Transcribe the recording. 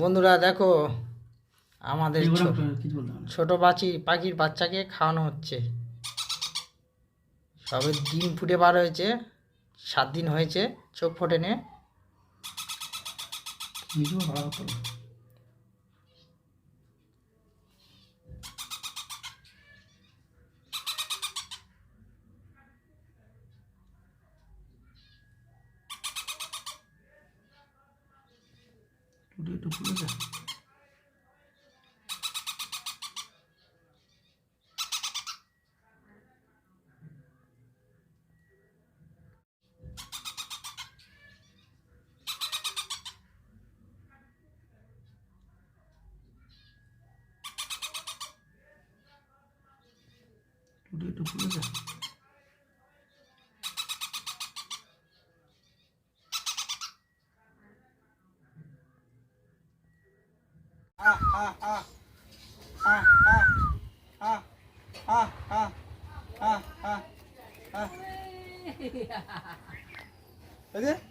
বন্ধুরা দেখো আমাদের। ছোট পাখি পাখির বাচ্চাকে খাওয়ানো হচ্ছে। সবে ডিম ফুটে বার হয়েছে সাত দিন হয়েছে চোখ ফোটেনে। কিছু ভালো করো টুটে একটু 啊啊啊啊啊啊啊啊啊啊啊！嘿嘿哈哈，再见。